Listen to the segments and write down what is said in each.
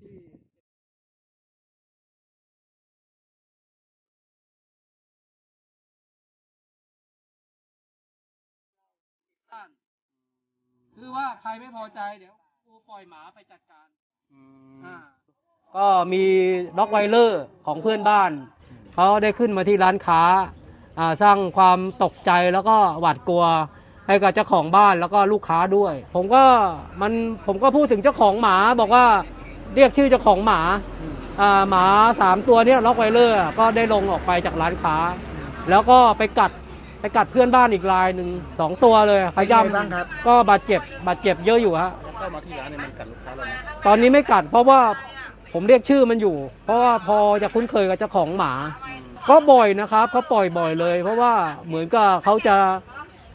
ที่ท่านคือว่าใครไม่พอใจเดี๋ยวกูปล่อยหมาไปจัดการอ่า ก็มีด็อกไวเลอร์ของเพื่อนบ้านเขาได้ขึ้นมาที่ร้านค้าอ่าสร้างความตกใจแล้วก็หวาดกลัว ให้กับเจ้าของบ้านแล้วก็ลูกค้าด้วย ผมก็มันผมก็พูดถึงเจ้าของหมาบอกว่า เรียกชื่อเจ้าของหมาอ่าหมาสามตัวเนี้ยล็อกไวเลอร์ก็ได้ลงออกไปจากร้านค้า แล้วก็ไปกัดไปกัดเพื่อนบ้านอีกรายหนึ่งสองตัวเลยขเป็นไงบ้างครับก็บาดเจ็บบาดเจ็บเยอะอยู่ฮะเข้ามาที่ร้านเนี่ยมันกัดลูกค้าเราไหมตอนนี้ไม่กัดเพราะว่าผมเรียกชื่อมันอยู่ เพราะว่าพอจะคุ้นเคยกับเจ้าของหมา ก็บ่อยนะครับเขาปล่อยบ่อยเลย เพราะว่าเหมือนกับเขาจะ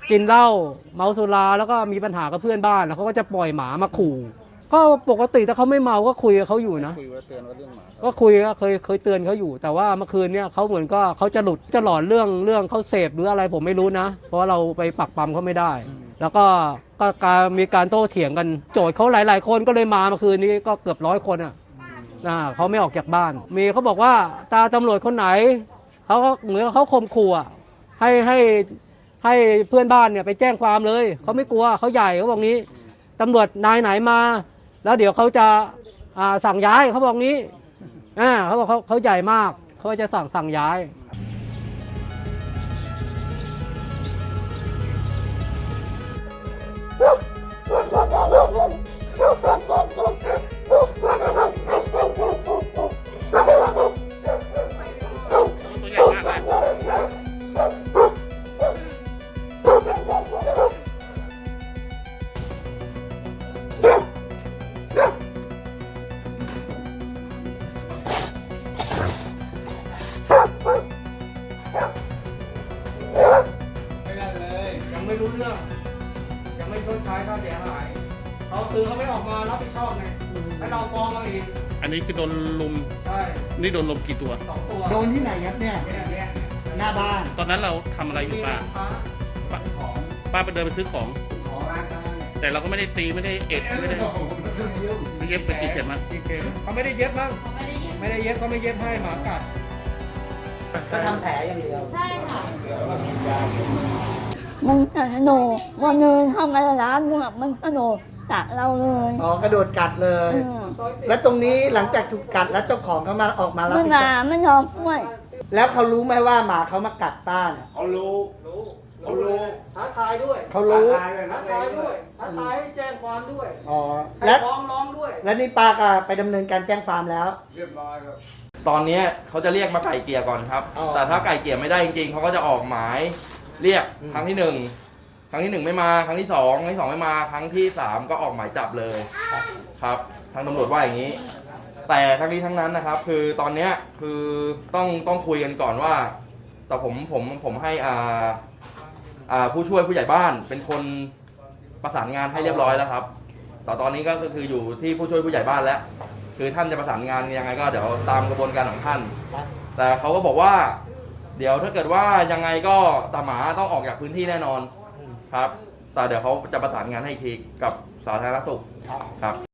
กินเหล้าเมาสุราแล้วก็มีปัญหากับเพื่อนบ้านแล้วเขาก็จะปล่อยหมามาขู่ ก็ปกติถ้าเขาไม่เมาก็คุยกับเขาอยู่นะ คุยว่าเตือนว่าเรื่องหมาก็คุยก็เคยเคยเตือนเขาอยู่ แต่ว่าเมื่อคืนเนี่ยเขาเหมือนก็เขาจะหลุดจะหลอนเรื่องเรื่องเขาเสพหรืออะไรผมไม่รู้นะ เพราะว่าเราไปปักปั๊มเขาไม่ได้ แล้วก็ก็การมีการโต้เถียงกันโจทย์เขาหลาย ๆ คนก็เลยมาเมื่อคืนนี้ก็เกือบร้อยคนอะอ่าเขาไม่ออกจากบ้าน มีเขาบอกว่าตาตำรวจคนไหนเขาก็เหมือนกับเขาข่มขู่อะให้ให้ให้เพื่อนบ้านเนี่ยไปแจ้งความเลยเขาไม่กลัวเขาใหญ่เขาบอกนี้ตำรวจนายไหนมา แล้วเดี๋ยวเขาจะาสั่งย้ายเขาบอกนี้อ่าเขาบอกเขาเขาใหญ่มากเขาจะสั่งสั่งย้าย ไม่ชดใช้ค่าเสียหายเขาคือเขาไม่ออกมารับผิดชอบไงให้เราฟ้องเขาอีกอันนี้คือโดนลุมใช่นี่โดนลุมกี่ตัว สองตัวโดนที่ไหนครับเนี่ย เนี่ยเนี่ยหน้าบ้าน ตอนนั้นเราทำอะไรอยู่ป้า ป้าป้าไปเดินไปซื้อของ ของร้านค้าเนี่ยแต่เราก็ไม่ได้ตีไม่ได้เอ็ดไม่ได้ไม่เย็บไปกี่เข็มมั้ยกี่เข็มเขาไม่ได้เย็บมั้งไม่ได้เย็บเขาไม่เย็บให้หมากัด ก็ทำแผลอย่างเดียว ใช่ค่ะ มันกระโดดวันเดินเข้ามาในร้านเนี่ยมันกระโดดกัดเราเลยอ๋อกระโดดกัดเลย อืมแล้วตรงนี้หลังจากถูกกัดแล้วเจ้าของเขามาออกมารับไม่ผิดชมาอบไม่ยอมช่วย แล้วเขารู้ไหมว่าหมาเขามากัดป้าเนี่ยเขารู้รู้เขารู้ท้าทายด้วยเขารู้ท้าทายด้วยท้าทายให้แจ้งความด้วยอ๋อ ให้แล้วฟ้องร้องด้วย แล้วนี่ป้าก็ไปดำเนินการแจ้งความแล้วตอนเนี้ยเขาจะเรียกมาไก่เกลี่ยก่อนครับ อ๋อ แต่ถ้าไก่เกลี่ยไม่ได้จริงๆเขาก็จะออกหมาย เรียกอืม ครั้งที่หนึ่งครั้งที่หนึ่งไม่มา ครั้งที่สองครั้งที่สองไม่มา ครั้งที่สามก็ออกหมายจับเลยครับ ทางตำรวจว่าอย่างนี้ แต่ทั้งนี้ทั้งนั้นนะครับ คือตอนเนี้ยคือต้องต้องคุยกันก่อนว่า แต่ผมผมผมให้อ่าอ่าผู้ช่วยผู้ใหญ่บ้านเป็นคนประสานงานให้เรียบร้อยแล้วครับแต่ตอนนี้ก็คืออยู่ที่ผู้ช่วยผู้ใหญ่บ้านแล้ว คือท่านจะประสานงานยังไงก็เดี๋ยวตามกระบวนการของท่าน แต่เขาก็บอกว่า เดี๋ยวถ้าเกิดว่ายังไงก็ตาหมาต้องออกจากพื้นที่แน่นอนครับ แต่เดี๋ยวเขาจะประสานงานให้อีกทีกับสาธารณสุขครับ